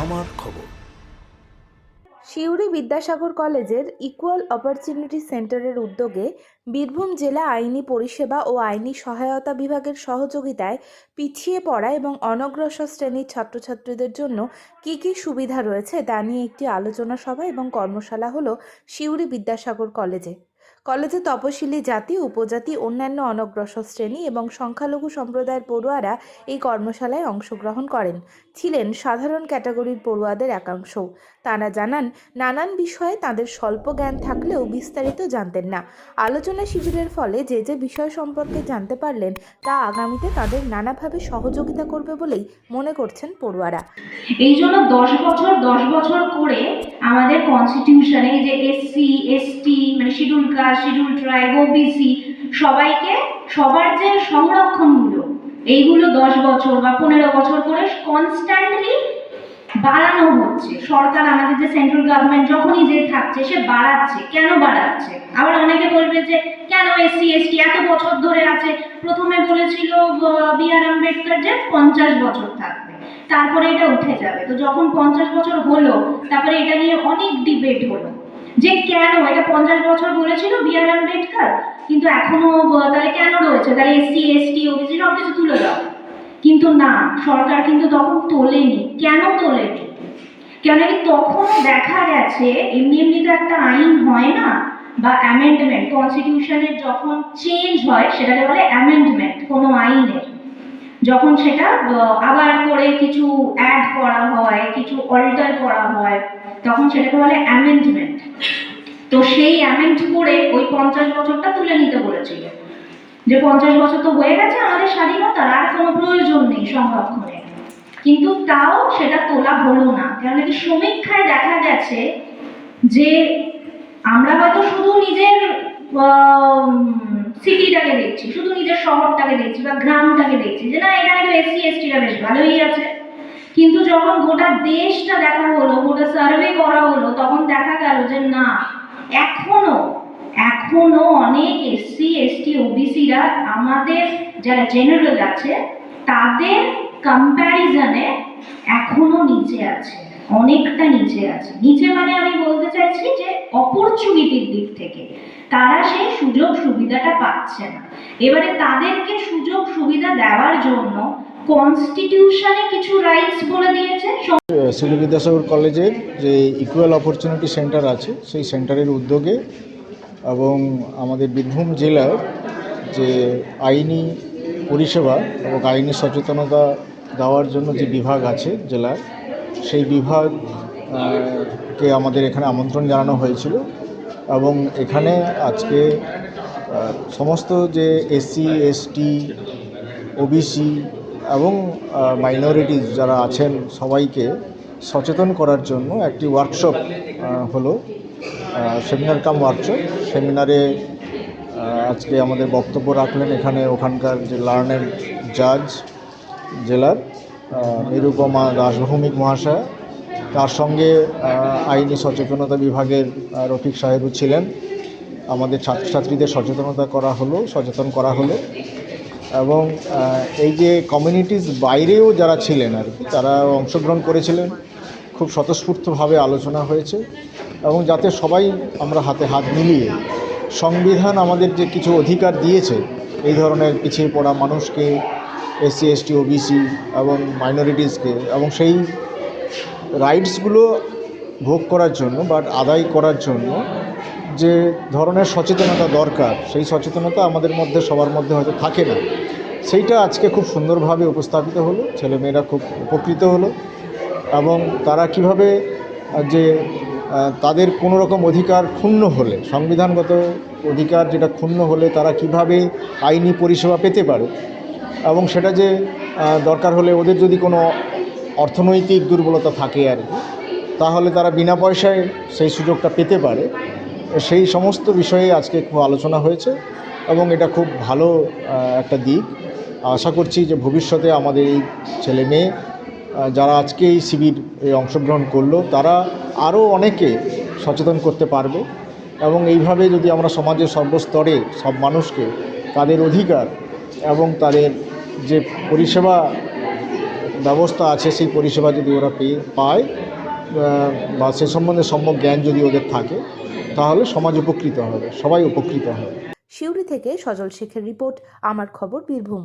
আমার খবর। সিউড়ি বিদ্যাসাগর কলেজের ইকুয়াল অপরচুনিটি সেন্টারের উদ্যোগে বীরভূম জেলা আইনি পরিষেবা ও আইনি সহায়তা বিভাগের সহযোগিতায় পিছিয়ে পড়া এবং অনগ্রসর শ্রেণির ছাত্রছাত্রীদের জন্য কী কী সুবিধা রয়েছে তা নিয়ে একটি আলোচনা সভা এবং কর্মশালা হলো সিউড়ি বিদ্যাসাগর কলেজে। কলেজে তপশিলি জাতি, উপজাতি, অন্যান্য অনগ্রসর শ্রেণি এবং সংখ্যালঘু সম্প্রদায়ের পড়ুয়ারা এই কর্মশালায় অংশগ্রহণ করেন। ছিলেন সাধারণ ক্যাটাগরির পড়ুয়াদের একাংশ। তারা জানান, নানান বিষয়ে তাদের স্বল্প জ্ঞান থাকলেও বিস্তারিত জানতেন না। আলোচনা শিবিরের ফলে যে যে বিষয় সম্পর্কে জানতে পারলেন, তা আগামীতে তাদের নানাভাবে সহযোগিতা করবে বলেই মনে করছেন পড়ুয়ারা। এই জন্য দশ বছর দশ বছর করে আমাদের কনস্টিটিউশনে যে এসসি এসটি মানে schedule caste schedule tribe OBC সবাইকে সবার যে সংরক্ষণগুলো এইগুলো দশ বছর বা পনেরো বছর করে কনস্ট্যান্টলি বাড়ানো হচ্ছে। সরকার, আমাদের যে সেন্ট্রাল গভর্নমেন্ট যখনই যে থাকছে, সে বাড়াচ্ছে। কেন বাড়াচ্ছে? আবার অনেকে বলবে যে, কেন এসসি, এসটি এত বছর ধরে আছে? প্রথমে বলেছিল বি আর আম্বেদকর যে পঞ্চাশ বছর থাকবে। তারপরে এটা উঠে যাবে। তো যখন পঞ্চাশ বছর হলো, তারপরে এটা নিয়ে অনেক ডিবেট হলো। যে কেন? এটা পঞ্চাশ বছর বলেছিল বি আর আম্বেদকর কিন্তু এখনও তাহলে কেন রয়েছে? তাহলে এসসি, এসটি, ওবিসি সব কিছু তুলে দাও। কিন্তু না, সরকার কিন্তু তখন তোলেনি। কেন তোলেনি? কেন তখন দেখা গেছে, এমনি এমনি তো একটা আইন হয় না, বা অ্যামেন্ডমেন্ট কনস্টিটিউশনের যখন চেঞ্জ হয়, সেটাকে বলে অ্যামেন্ডমেন্ট কোনো আইনের। যখন সেটা আবার করে কিছু অ্যাড করা হয়, কিছু অল্টার করা হয়। তখন সেটাকে বলে অ্যামেন্ডমেন্ট তো সেই অ্যামেন্ড করে ওই পঞ্চাশ বছরটা তুলে নিতে বলেছিল। যে পঞ্চাশ বছর তো হয়ে গেছে আমাদের স্বাধীনতার, আর কোনো প্রয়োজন নেই সংরক্ষণের কিন্তু তাও সেটা তোলা হলো না। কেন কি সমীক্ষায় দেখা গেছে যে আমরা হয়তো শুধু নিজের সিটিটাকে দেখছি, শুধু নিজের শহরটাকে দেখছি বা গ্রামটাকে দেখছি যে না, এখানে তো এসসি এসটিরা বেশ ভালোই আছে। কিন্তু যখন গোটা দেশটা দেখা হলো, গোটা সার্ভে করা হলো, তখন দেখা গেল যে না, এখনও এখনও অনেক এসসি এসটি ওবিসিরা আমাদের যারা জেনারেল আছে, তাদের কম্প্যারিজনে এখনও নিচে আছে, অনেকটা নিচে আছে। নিচে মানে আমি বলতে চাইছি যে অপরচুনিটির দিক থেকে। তারা সেই সুযোগ সুবিধাটা পাচ্ছে না। এবারে তাদেরকে সুযোগ সুবিধা দেওয়ার জন্য কনস্টিটিউশনে কিছু রাইটস বলে দিয়েছে। সিডি বিদ্যাসাগর কলেজের যে ইকুয়াল অপরচুনিটি সেন্টার আছে, সেই সেন্টারের উদ্যোগে এবং আমাদের বীরভূম জেলার যে আইনি পরিষেবা এবং আইনি সচেতনতা দেওয়ার জন্য যে বিভাগ আছে জেলার, সেই বিভাগ কে আমাদের এখানে আমন্ত্রণ জানানো হয়েছিল এবং এখানে আজকে সমস্ত যে এসসি এসটি ওবিসি এবং মাইনরিটিস যারা আছেন সবাইকে সচেতন করার জন্য একটি ওয়ার্কশপ হলো সেমিনার কাম ওয়ার্কশপ সেমিনারে আজকে আমাদের বক্তব্য রাখলেন এখানে ওখানকার যে লার্নের জাজ জেলার নিরুপমা দাসভৌমিক মহাশয়া। তার সঙ্গে আইনি সচেতনতা বিভাগের রফিক সাহেবও ছিলেন। আমাদের ছাত্রছাত্রীদের সচেতনতা করা হলো, সচেতন করা হলো। এবং এই যে কমিউনিটিস বাইরেও যারা ছিলেন আর কি, তারা অংশগ্রহণ করেছিলেন। খুব স্বতঃস্ফূর্তভাবে আলোচনা হয়েছে এবং যাতে সবাই আমরা হাতে হাত মিলিয়ে সংবিধান আমাদের যে কিছু অধিকার দিয়েছে, এই ধরনের পিছিয়ে পড়া মানুষকে এসসি এসটি ওবিসি এবং মাইনরিটিসকে এবং সেই রাইটসগুলো ভোগ করার জন্য বাট আদায় করার জন্য যে ধরনের সচেতনতা দরকার, সেই সচেতনতা আমাদের মধ্যে, সবার মধ্যে হয়তো থাকে না। সেইটা আজকে খুব সুন্দরভাবে উপস্থাপিত হলো, ছেলেমেয়েরা খুব উপকৃত হলো এবং তারা কীভাবে যে তাদের কোনো রকম অধিকার ক্ষুণ্ণ হলে, সংবিধানগত অধিকার যেটা ক্ষুণ্ণ হলে তারা কীভাবে আইনি পরিষেবা পেতে পারে এবং সেটা যে দরকার হলে ওদের যদি কোনো অর্থনৈতিক দুর্বলতা থাকে আর কি, তাহলে তারা বিনা পয়সায় সেই সুযোগটা পেতে পারে। সেই সমস্ত বিষয়ে আজকে খুব আলোচনা হয়েছে এবং এটা খুব ভালো একটা দিক। আশা করছি যে ভবিষ্যতে আমাদের এই ছেলে মেয়ে যারা আজকে এই শিবির অংশগ্রহণ করল, তারা আরও অনেকে সচেতন করতে পারবে এবং এইভাবে যদি আমরা সমাজের সর্বস্তরে সব মানুষকে তাদের অধিকার এবং তাদের যে পরিষেবা ব্যবস্থা আছে, সেই পরিষেবা যদি ওরা পেয়ে, পায় বা সে সম্বন্ধে সম্যক জ্ঞান যদি ওদের থাকে তাহলে সমাজ উপকৃত হবে, সবাই উপকৃত হবে। সিউড়ি থেকে সজল শেখের রিপোর্ট, আমার খবর বীরভূম।